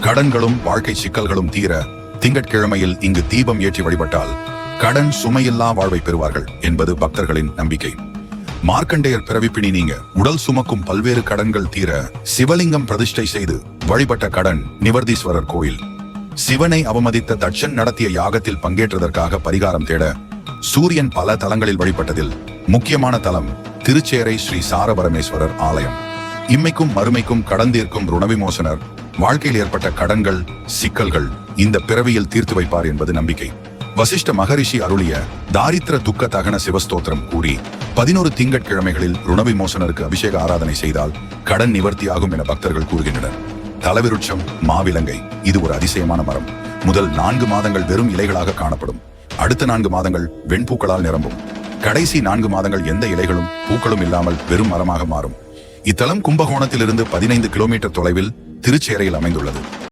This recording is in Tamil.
கடன்களும் வாழ்க்கை சிக்கல்களும் தீர திங்கட்கிழமையில் இங்கு தீபம் ஏற்றி வழிபட்டால் கடன் சுமையில்லா வாழ்வை பெறுவார்கள் என்பது பக்தர்களின் நம்பிக்கை. மார்க்கண்டேயர் பிறவிப்பிணி நீங்க உடல் சுமக்கும் பல்வேறு கடன்கள் தீர சிவலிங்கம் பிரதிஷ்டை செய்து வழிபட்ட கடன் நிவர்தீஸ்வரர் கோயில். சிவனை அவமதித்த தட்சன் நடத்திய யாகத்தில் பங்கேற்றதற்காக பரிகாரம் தேட சூரியன் பல தலங்களில் வழிபட்டதில் முக்கியமான தலம் திருச்சேரை ஸ்ரீ சாரபரமேஸ்வரர் ஆலயம். இம்மைக்கும் மறுமைக்கும் கடந்தீர்க்கும் ருணவிமோசனர் வாழ்க்கையில் ஏற்பட்ட கடன்கள் சிக்கல்கள் இந்த பிறவியில் தீர்த்து வைப்பார் என்பது நம்பிக்கை. வசிஷ்ட மகரிஷி அருளிய தாரித்திர துக்க தகன சிவஸ்தோத்திரம் கூறி பதினோரு திங்கட்கிழமைகளில் ருணவிமோசனருக்கு அபிஷேக ஆராதனை செய்தால் கடன் நிவர்த்தி ஆகும் என பக்தர்கள் கூறுகின்றனர். தலவிருட்சம் மாவிலங்கை இது ஒரு அதிசயமான மரம். முதல் நான்கு மாதங்கள் வெறும் இலைகளாக காணப்படும். அடுத்த நான்கு மாதங்கள் வெண்பூக்களால் நிரம்பும். கடைசி நான்கு மாதங்கள் எந்த இலைகளும் பூக்களும் இல்லாமல் வெறும் மரமாக மாறும். இத்தலம் கும்பகோணத்திலிருந்து பதினைந்து கிலோமீட்டர் தொலைவில் திருச்சேரையில் அமைந்துள்ளது.